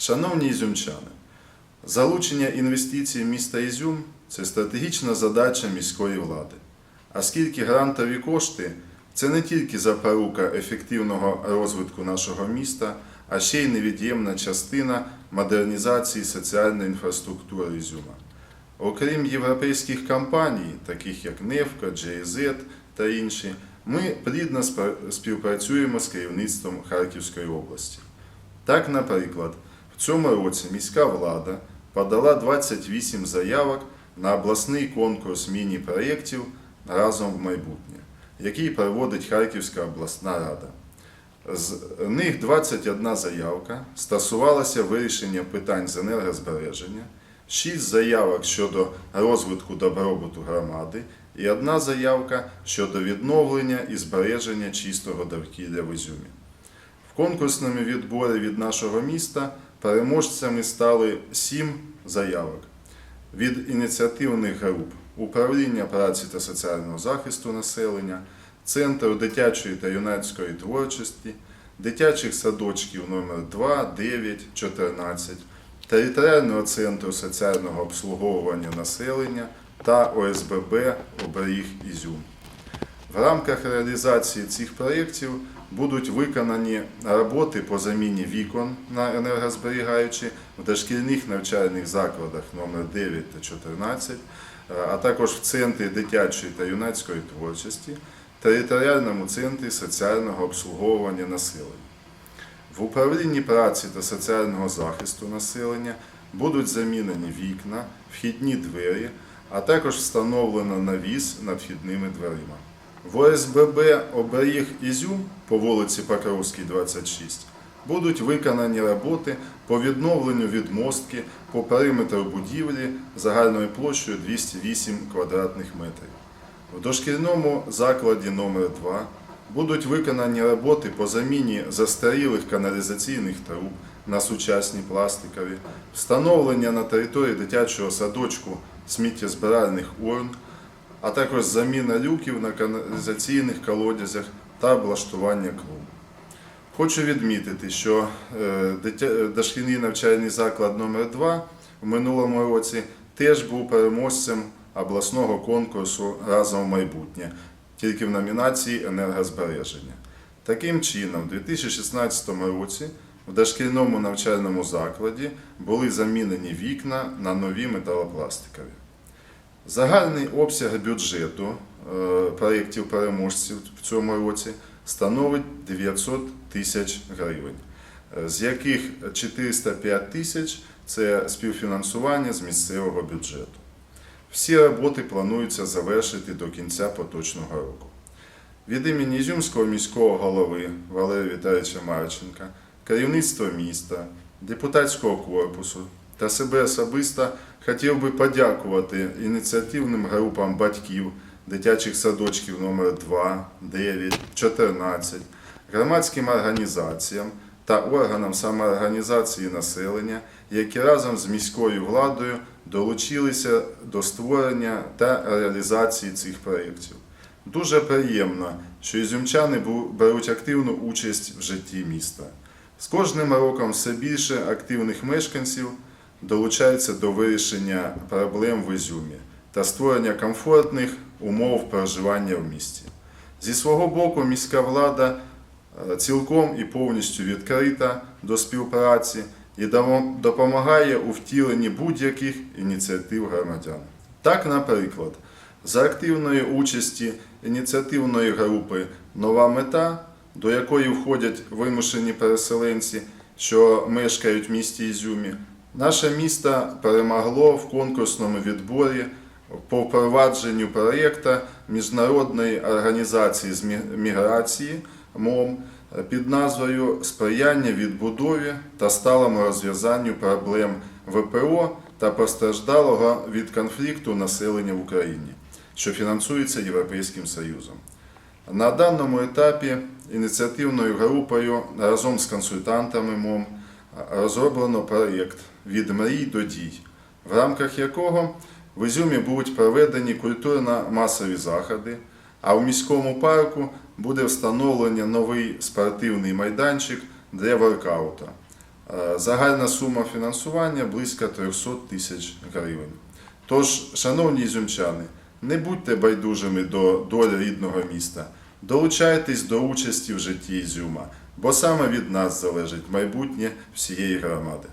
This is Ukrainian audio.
Шановні ізюмчани, залучення інвестицій міста Ізюм це стратегічна задача міської влади. Оскільки грантові кошти це не тільки запорука ефективного розвитку нашого міста, а ще й невід'ємна частина модернізації соціальної інфраструктури Ізюма. Окрім європейських компаній, таких як Невка, GIZ та інші, ми плідно співпрацюємо з керівництвом Харківської області. Так, наприклад, цьому році міська влада подала 28 заявок на обласний конкурс міні-проєктів разом в майбутнє, який проводить Харківська обласна рада. З них 21 заявка стосувалася вирішення питань з енергозбереження, 6 заявок щодо розвитку добробуту громади і одна заявка щодо відновлення і збереження чистого довкілля в Ізюмі. В конкурсному відборі від нашого міста переможцями стали сім заявок від ініціативних груп Управління праці та соціального захисту населення, Центру дитячої та юнацької творчості, дитячих садочків номер 2, 9, 14, Територіального центру соціального обслуговування населення та ОСББ Оберіг Ізюм. В рамках реалізації цих проєктів будуть виконані роботи по заміні вікон на енергозберігаючі в дошкільних навчальних закладах номер 9 та 14, а також в Центрі дитячої та юнацької творчості, територіальному центрі соціального обслуговування населення. В управлінні праці та соціального захисту населення будуть замінені вікна, вхідні двері, а також встановлено навіс над вхідними дверима. В ОСББ Оберіг Ізюм по вулиці Покровській, 26 будуть виконані роботи по відновленню відмостки по периметру будівлі загальною площею 208 квадратних метрів. В дошкільному закладі номер 2 будуть виконані роботи по заміні застарілих каналізаційних труб на сучасні пластикові, встановлення на території дитячого садочку сміттєзбиральних урн, а також заміна люків на каналізаційних колодязях та облаштування клубу. Хочу відмітити, що е, дошкільний навчальний заклад номер 2 в минулому році теж був переможцем обласного конкурсу Разом в майбутнє, тільки в номінації енергозбереження. Таким чином, у 2016 році в дошкільному навчальному закладі були замінені вікна на нові металопластикові. Загальний обсяг бюджету е, проєктів переможців в цьому році становить 900 тисяч гривень, е, з яких 405 тисяч це співфінансування з місцевого бюджету. Всі роботи планується завершити до кінця поточного року. Від імені Ізюмського міського голови Валерія Віталійовича Марченка, керівництва міста, депутатського корпусу та себе особисто хотів би подякувати ініціативним групам батьків дитячих садочків номер 2, 9, 14, громадським організаціям та органам самоорганізації населення, які разом з міською владою долучилися до створення та реалізації цих проєктів. Дуже приємно, що ізюмчани беруть активну участь в житті міста. З кожним роком все більше активних мешканців долучаються до вирішення проблем в Ізюмі та створення комфортних умов проживання в місті. Зі свого боку, міська влада е, цілком і повністю відкрита до співпраці і допомагає у втіленні будь-яких ініціатив громадян. Так, наприклад, за активної участі ініціативної групи Нова мета, до якої входять вимушені переселенці, що мешкають в місті Ізюмі, наше місто перемогло в конкурсному відборі по впровадженню проєкту Міжнародної організації з міграції МОМ під назвою Сприяння відбудові та сталому розв'язанню проблем ВПО та постраждалого від конфлікту населення в Україні, що фінансується Європейським Союзом. На даному етапі ініціативною групою разом з консультантами МОМ розроблено проєкт від мрій до дій, в рамках якого в Ізюмі будуть проведені культурно-масові заходи, а в міському парку буде встановлено новий спортивний майданчик для воркаута. Е, Загальна сума фінансування близько 300 тисяч гривень. Тож, шановні ізюмчани, не будьте байдужими до долі рідного міста, долучайтесь до участі в житті Ізюма, бо саме від нас залежить майбутнє всієї громади.